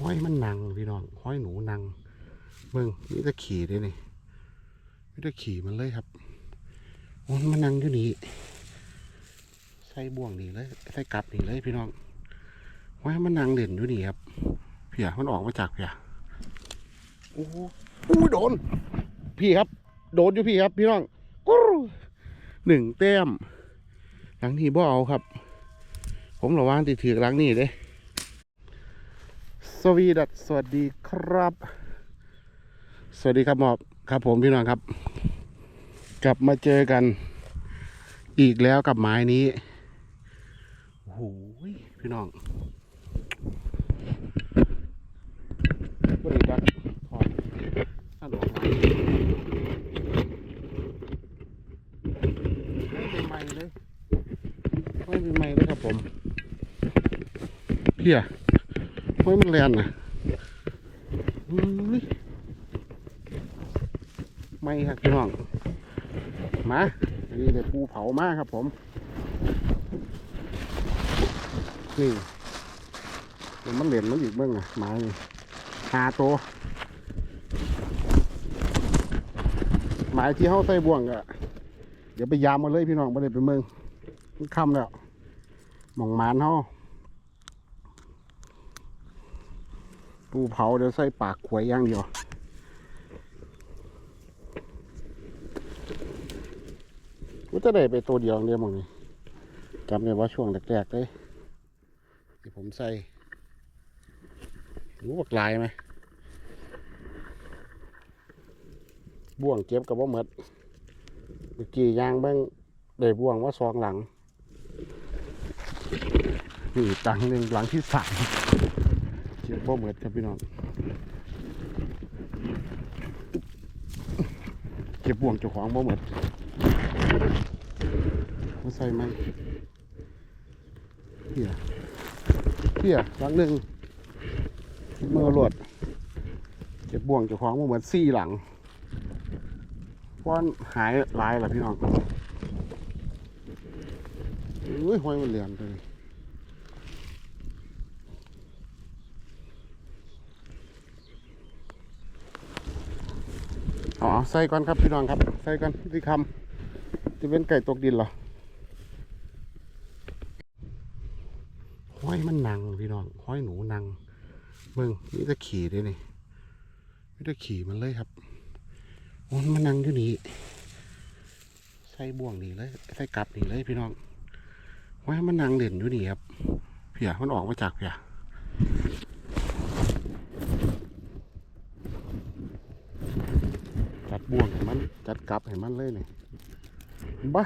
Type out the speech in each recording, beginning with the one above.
ห้อยมันนังพี่น้องห้อยหนูนังเบิ่งนี่จะขี่ด้นี่นี่จะขี่มันเลยครับโอ้มันนังอยู่นี่ใส่บ่วงนี่เลยใส่กลับนี่เลยพี่น้องห้อยมันนังเด่นอยู่นี่ครับเพียมันออกมาจากเพียโอ้โหอู้โดน พี่ครับ โดนอยู่พี่ครับ พี่น้องกรูหนึ่งแต้มหลังนี้บ่เอาครับ ผมระวังติดถือหลังนี้เด้ สวีดัสสวัสดีครับ สวัสดีครับหมอบครับผมพี่น้องครับ กลับมาเจอกัน อีกแล้วกับไม้นี้โอ้โหพี่น้องบริดักถอดถ้าหลงไม้ไม่เป็นไม้เลยไม่เป็นไม้เลยครับผมเพีย โอ้ยมันแลนนะไม่ครับพี่น้อง มาอันนี้เดี๋ยวปูเผามากครับผม นี่เดี๋ยวมันเหรียญมันอีกเบื้องอะไม้หาตัวไม้ที่เขาใส่บ่วงอะเดี๋ยวไปยามมาเลยพี่น้องไม่ได้ไปเมืองมันค่ำแล้ว หมองหมานเขา ปูเผาเดี๋ยวใส่ปากขวยย่างเดียวมันจะได้ไปตัวเดียวเดียวมั้งนี่จำได้ว่าช่วงแรกๆเลยที่ผมใส่รู้บักลายไหมบ่วงเก็บกับว่าหมดเมื่อกี้ยางเบ้างได้บ่วงว่าซองหลังนี่ตังหนึ่งหลังที่สาม เจ็บบ่เหมือนครับพี่น้องเก็บบ่วงเจ้าของบ่เหมือนมาใส่ไหมเพียเพียหลังหนึ่งเมื่อรวดเก็บบ่วงเจ้าของบ่เหมือนสี่หลังป้อนหายลายแล้วพี่น้องอุ้ยห้อยมันเหลี่ยมตัว นี้อ๋อใส่ก่อนครับพี่น้องครับ ใส่ก่อนที่คำจะเป็นไก่ตกดินเหรอห้อยมันนังพี่น้องห้อยหนูนังเบิ่งนี่จะขี่ด้วยนี่นี่จะขี่มันเลยครับโอ้ยมันนังอยู่นี่ใส่บ่วงนี่เลยใส่กลับนี่เลยพี่น้องห้อยมันนังเด่นอยู่นี่ครับเพียมันออกมาจากเพีย จัด บ่วงให้มันจัดกลับให้มันเลยนี่บ้า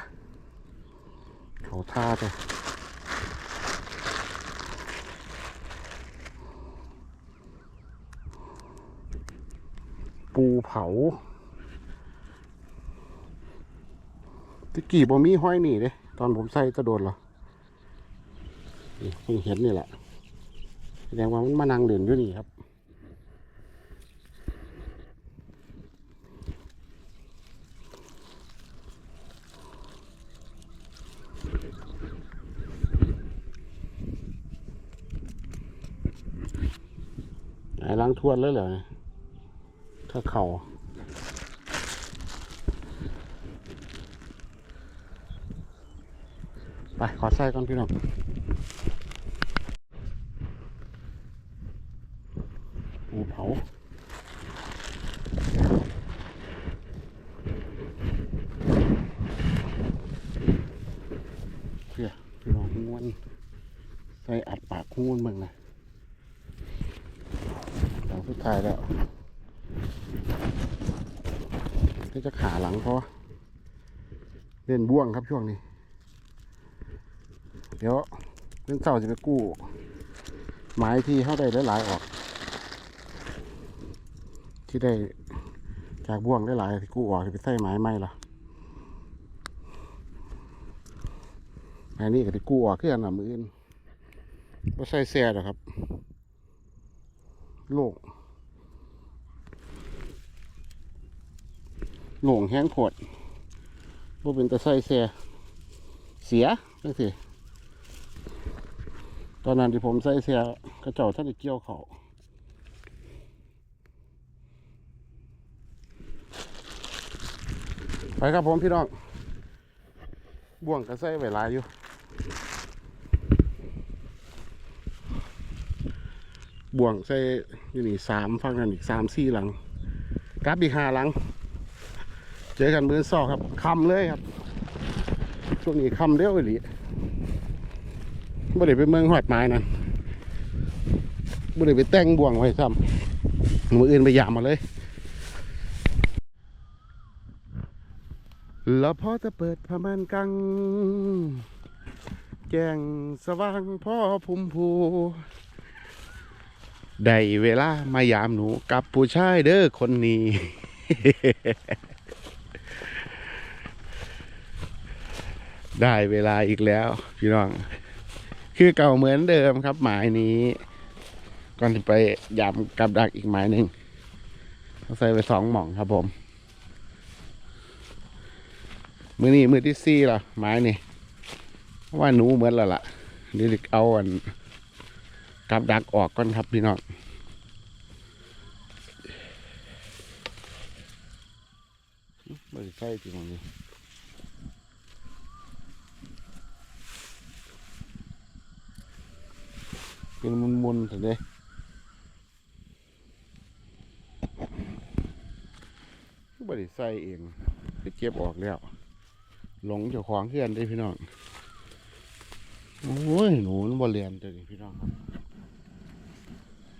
เขาท่าไปปูเผาตะกี้บ่มีห้อยนี่เด้ตอนผมใส่จะโดนเหรอเพิ่งเห็นนี่แหละแสดงว่ามันมานั่งเด่นอยู่นี่ครับ ไหนล้างท วนเลยเหรอเนี่ยถ้าเข่าไป ขอใส่ก่อนพี่น้องปูเผาเพื่อพี่น้องม้วนใส่อัดปากม้วนเมืองนะ หลังสุดท้ายแล้วก็จะขาหลังเพราะเล่นบ่วงครับช่วงนี้ เดี๋ยวเรื่องเศร้าจะไปกู้ ไม้ที่เข้าได้หลายๆออก ที่ได้จากบ่วงได้หลายที่กู้ออกจะไปใส่ไม้ใหม่ละไม้นี่ก็ที่กู้ออกคืออันหนามืออื่นก็ใส่แซ่หรอครับ โล่ง หลงแห้งโผดบ่เป็นตะไส้เสียเสียนั่นสิตอนนั้นที่ผมใส่เสียกระเจ้าท่านจะเกี่ยวเขาไปครับผมพี่น้อง บ่วงกระใส่ไวลายอยู่บ่วงใส่อยู่นี่สามฟังกันอีกสามสี่หลังกลับอีกห้าหลัง เจอกันมือสองครับคำเลยครับ ช่วงนี้คำเร็วอีหลีบ่ได้ไปเมืองหอดไม้นั่นบ่ได้ไปแต่งบ่วงไว้ซ้ำมืออื่นไปยามมาเลย แล้วพอจะเปิดพม่านกังแจ้งสว่างพ่อพุ่มพูได้เวลามายามหนูกับผู้ชายเด้อคนนี้ ได้เวลาอีกแล้วพี่น้อง คือเก่าเหมือนเดิมครับ หมายนี้ ก่อนไปยามกับดักอีกหมายหนึ่งเขาใส่ไปสองหม่องครับผม มือนี้มือที่สี่ละไม้นี่ว่าหนูเหมือนล้วล่ะเดี๋ยวเอาอันกับดักออกก่อนครับพี่น้องบริไฟจริงนี้ เป็นมุนๆถึงได้บริไฟเองไปเก็บออกแล้ว หลงเจ้าของเพื่อนได้พี่น้อง โอ้ย หนูมันบเรียนเจ้านี่พี่น้อง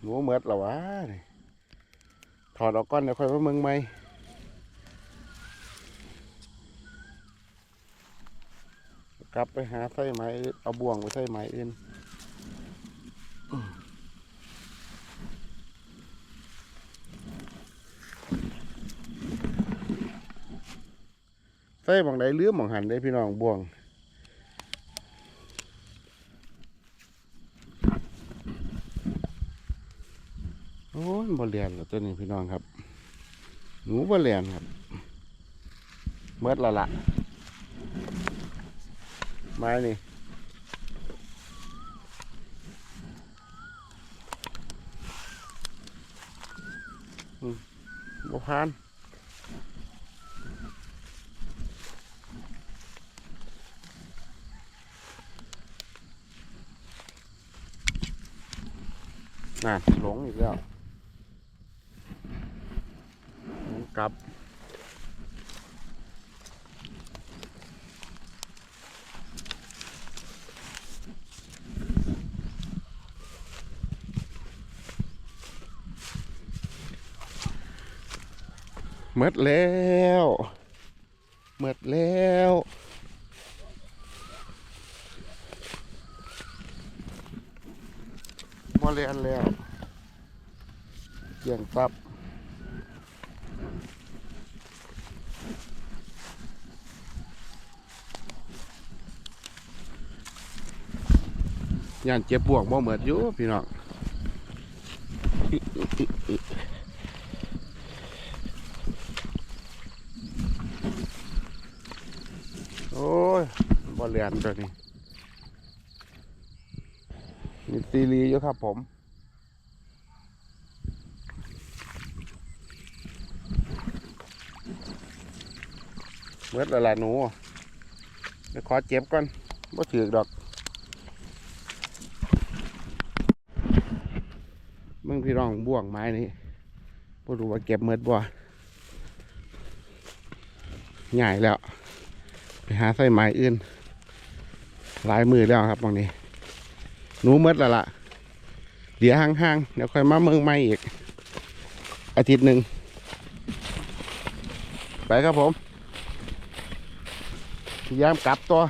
หนูเมดแล้ววะถอดออกก้อนเดี๋ยวค่อยมาเมืองใหมกลับไปหาไส้ไม้ เอาบ่วงไปไส้ไม้อื่น ไส้บางใดเลือมบางหันได้พี่น้องบ่วงโอ้ยบ่เรียนตัวนี้พี่น้องครับ หนูบ่เรียนครับเมื่อละละไม้นี่อืมบ่พาน น่ะหลงอีกแล้วหลงกลับหมดแล้วหมดแล้วมา เรียนแล้วเกี่ยงตับย่านเจ็บปวกบ่เหมือดอยู่พี่น้องโอ้ยบ่เรียนตัวนี้มีซีรีส์อยู่ครับผม เมื่อละละหนูเดี๋ยวขอเจ็บก่อนบ่ถือดอกมึงพี่น้องบ่วงไม้นี้บ่รู้ว่าเก็บเมื่อบ่ง่ายแล้ว ไปหาใส่ไม้อื่น หลายมือแล้วครับบางนี้ หนูเมดแล้วล่ะเดี๋ยวห่างๆเดี๋ยวค่อยมาเมืองใหม่อีก อาทิตย์หนึ่งไปครับผม ยายามกลับตัว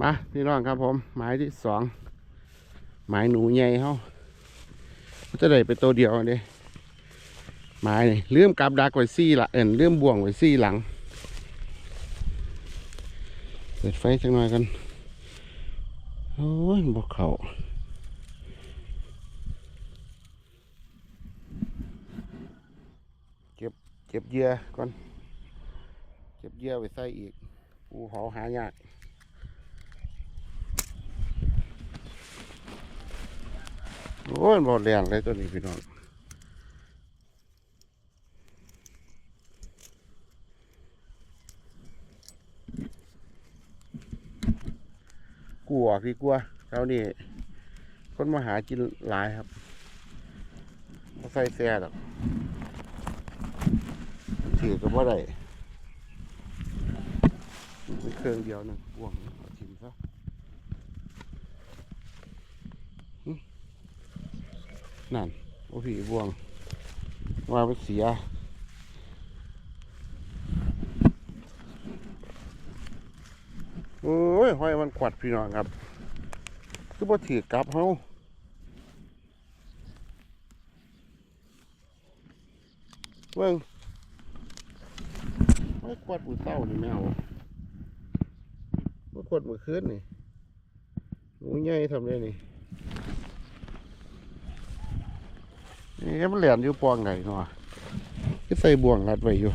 มาพี่น้องครับผม หมายที่สองหมายหนูใหญ่เขาเขาจะได้ไปตัวเดียวเด้หมายนี่เลื่อมกลับดักไว้ซี่ละเอ็นเลื่อมบ่วงไว้ซี่หลัง เปิดไฟสักหน่อยกันโอ้ยบอกเขาเก็บเก็บเยื่อก่อน ก็บเยื่อไปใส่อีกปูหอหายากโอ้ยบอดแยงเลยตัวนี้พี่น้องกลัวดีกลัวเท่านี้คนมาหากินหลายครับมาใส่แซ่ดอกถือกับว่าได้ เป็นเครื่องเดียวหนึงบ่วงเอาชิมซะนั่น โอ้พี่บ่วงว่าไปเสียโอ้ยห้อยมันขวัดพี่น้องครับ คือบ่ถือกลับเฮาเบิ่งห้อยขวัดมือเต้านี่แมว ห้อยขดมือคืนนี่หนูใหญ่ทำได้นี่นี่มันเหลียนอยู่ปองไหนเนาะก็ใส่บ่วงรัดไว้อยู่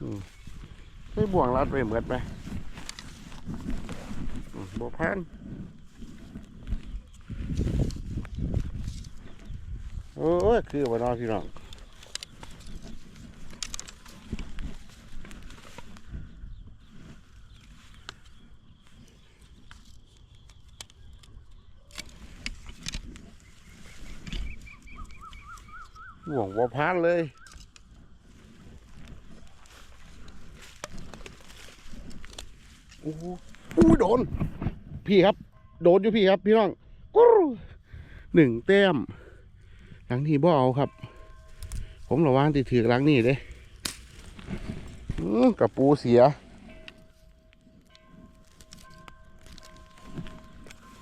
อือ ไม่บ่วงรัดไปเหมือนไหมอืมบ่พันโอ้ยคือบ่นอพี่น้องบ่วงบ่าพันเลย อ้โหอู้โดน พี่ครับ โดนอยู่พี่ครับ พี่น้องกรูหนึ่งแต้มหลังนี้บ่เอาครับ ผมระวังติดถือหลังนี้เด้กับปูเสีย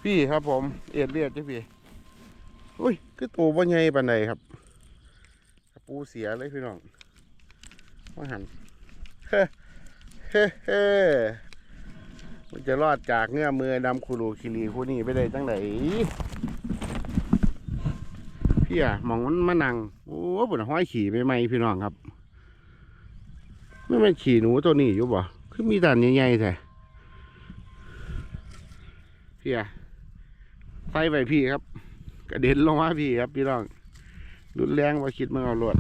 พี่ครับผม เอียดเลียดจ้ะพี่อุ้ยคือตัวบ่ใหญ่ปานใดครับกับปูเสียเลยพี่น้องว่าหันเฮ้เฮ้เฮ้ มันจะรอดจากเงื้อมือดำคูรูคิรีคู่นี้ไปได้จังไหนพี่อะมองมันมานั่งโอ้บุญห้อยขี่ไปไหมพี่น้องครับไม่เป็นขี่หนูตัวนี้อยู่บ่คือมีแต่ใหญ่ๆแท้พี่อะไฟไปพี่ครับ กระเด็นลงมาพี่ครับพี่น้องรุนแรงว่าคิดมึงเอารวด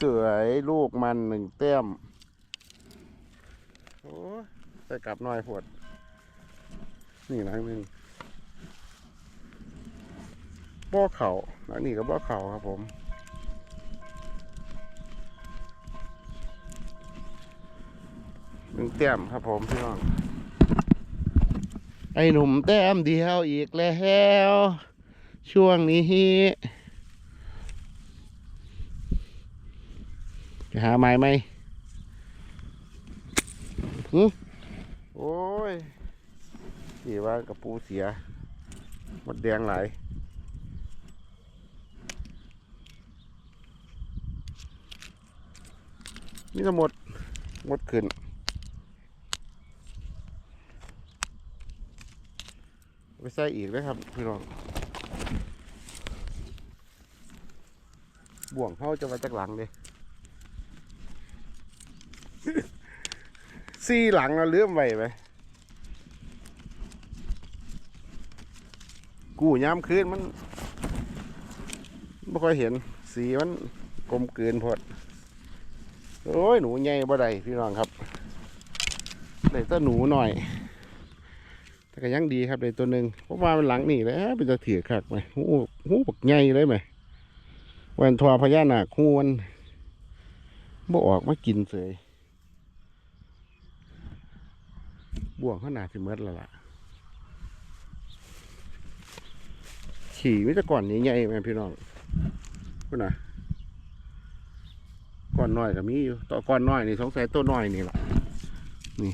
สวยลูกมันหนึ่งแต้ม อ้ใส่กลับหน่อยปวดนี่หลังหนึ่งบ่อเขาหลังนี้ก็บ่อเขาครับผมหนึ่งแต้มครับผมพี่น้องไอ้หนุ่มแต้มเดียวอีกแล้ว ช่วงนี้จะหาไม้ไหม โอ้ยนี่ว่ากับปูเสีย หมดแดงไหลนี่ทั้งหมด หมดขึ้นไปใส่อีกเลยครับพี่น้องบ่วงเขาจะมาจากหลังเลย ซี่หลังเราเลื่อมไว้ไหมกูย้ำคืนมันไม่ค่อยเห็นสีมันกลมเกินพอดโอ้ยหนูใหญ่บ่ได้พี่น้องครับได้ตัวหนูหน่อย แต่ก็ยังดีครับได้ตัวหนึ่งเพราะว่ามันหลังนี่แล้วเป็นตะเถือคักไหมหูหูบักใหญ่เลยไหมวันทอพญานาคหูมันบ่ออกมากินเสย บ่วงขนาดสิเมดแล้วล่ะขี่ไมแต่จะก่อนใหญ่ๆไหมพี่น้องพูดนะก่อนน้อยก็มีอยู่ต่อก่อนน้อยนี่สงสัยตัวน้อยนี่แหละนี่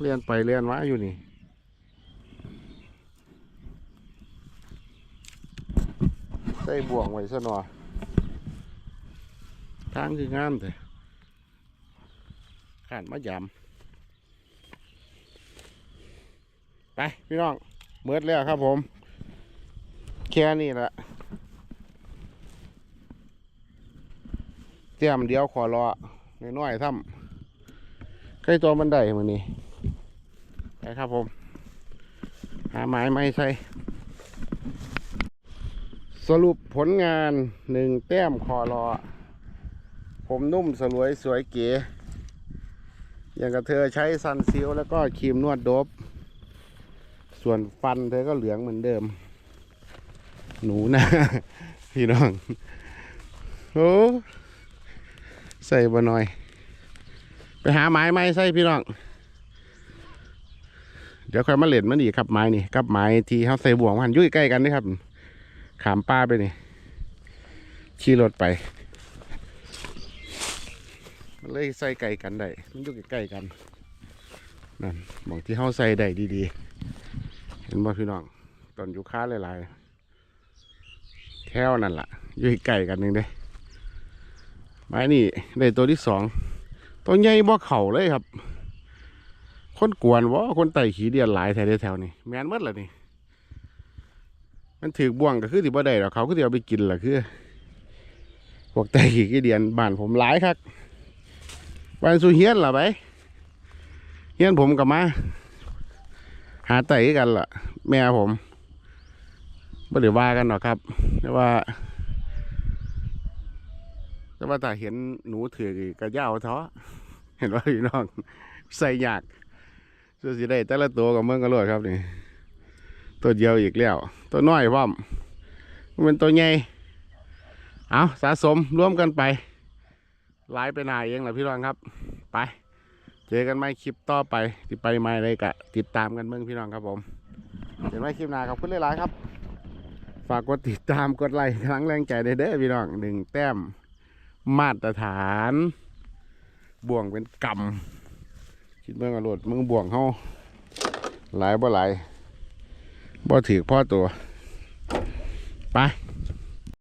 เลื่อนไปเลื่อนมาอยู่นี่ใส่บ่วงไว้ซะหน่อยทางคืองามแต่ขานมายำ ไปพี่น้องเมิดแล้วครับผม แค่นี้แหละเตรียมเดียวขอรอน้อยๆทำใกล้ตัวมันได้มือนี้ไปครับผม หาไม้ไม้ใส่สรุปผลงานหนึ่งแต้มคอรอ ผมนุ่มสลวยสวยเก๋อย่างกับเธอใช้ซันซิลแล้วก็ครีมนวดโดบ ส่วนฟันเธอก็เหลืองเหมือนเดิม หนูนะ พี่น้อง โอ้ใส่บ่หน่อย ไปหาไม้ไม้ใส่พี่น้อง เดี๋ยวค่อยมาเล่นมันอีกครับไม้นี่กับไม้ที่เขาใส่บ่วงมันยุ่ยใกล้กันนี่ครับ ขามป้าไปนี่ขี่รถไป มันเลยใส่ไก่กันได้ มันอยู่ใกล้ๆกันนั่นหมองที่เขาใส่ได้ดีๆ ห็นบ่พี่น้องตอนอยู่ค้าหลายๆแถวนั่นล่ะอยู่ใกล้กันหนึ่งเด้ไม้นี่ได้ตัวที่สองตัวใหญ่บ่เข่าเลยครับ คนกวนวะคนไต่ขี้เดียนหลายแถวแถวๆนี่แมนหมดลยนี่มันถือบ่วงก็คือที่บ่ได้หรอกเขาก็จะเอาไปกินแหละคือพวกไต่ขี้เดียนบ้านผมหลายครับบ้านสุเฮียนล่ะไปเฮียนผมกับมา หาไต่กันล่ะ แม่ผมไม่ได้ว่ากันหรอกครับแต่ว่า แต่ว่าถ้าเห็นหนูถือกกระย่าวท้อเห็นว่าพี่น้องใส่ยากส่วนสิได้แต่ละตัวกับเมืองกระโดดครับนี่ตัวเดียวอีกแล้ว ตัวน้อยพร้อมมันเป็นตัวใหญ่เอาสะสมร่วมกันไปไลายไปหนาเองแหละพี่น้องครับ ไป เจอกันไหมคลิปต่อไปที่ไปไม่ได้กะ ติดตามกันเมืองพี่น้องครับผมเจอกันไหมคลิปหน้าครับคุณหลายๆครับ ฝากกดติดตามกดไลค์ครั้งแรงใจได้เด้อพี่น้องหนึ่งแต้มมาตรฐานบ่วงเป็นกำคิดเมื่อกรดดมึงบ่วงเขาหลายบ่หลายบ่ถือพ่อตัว ไป